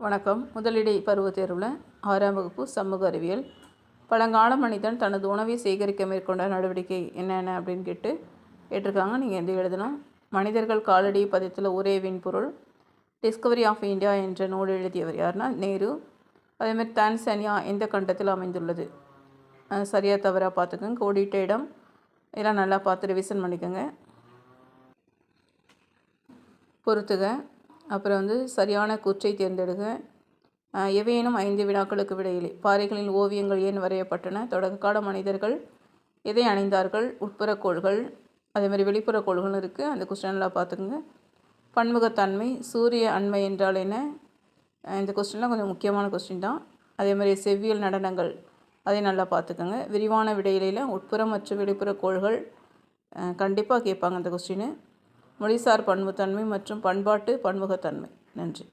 வணக்கம். முதலிடை பருவத்தேர்வில் ஆறாம் வகுப்பு சமூக அறிவியல். பழங்கால மனிதன் தனது உணவை சேகரிக்க மேற்கொண்ட நடவடிக்கை என்னென்ன அப்படின்னு கேட்டு கேட்டிருக்காங்க. நீங்கள் எந்த எழுதணும்? மனிதர்கள் காலடி பதித்தில் ஒரே விண்பொருள் டிஸ்கவரி ஆஃப் இந்தியா என்ற நூல் எழுதியவர் யாருன்னா? நேரு. அதேமாதிரி தான்சானியா எந்த கண்டத்தில் அமைந்துள்ளது? சரியாக தவறாக பார்த்துக்கோங்க. கோடிட்ட இடம். இதெல்லாம் நல்லா பார்த்து ரிவிஷன் பண்ணிக்கோங்க. பொறுத்துக. அப்புறம் வந்து சரியான கூற்றை தேர்ந்தெடுக. எவையேனும் ஐந்து வினாக்களுக்கு விடையிலே. பாறைகளின் ஓவியங்கள் ஏன் வரையப்பட்டன? தொடக்ககால மனிதர்கள் எதை அணிந்தார்கள்? உட்புற கோள்கள் அதே மாதிரி வெளிப்புற கோள்களும் இருக்குது அந்த கொஸ்டின்லாம் பார்த்துக்குங்க. பன்முகத்தன்மை சூரிய அண்மை என்றால் என்ன? இந்த கொஸ்டின்லாம் கொஞ்சம் முக்கியமான கொஸ்டின் தான். அதே மாதிரி செவ்வியல் நடனங்கள் அதை நல்லா பார்த்துக்கோங்க. விரிவான விடையிலையில் உட்புற மற்றும் வெளிப்புற கோள்கள் கண்டிப்பாக கேட்பாங்க அந்த கொஸ்டின் மொழிசார் பன்முகத்தன்மை மற்றும் பண்பாட்டு பன்முகத்தன்மை. நன்றி.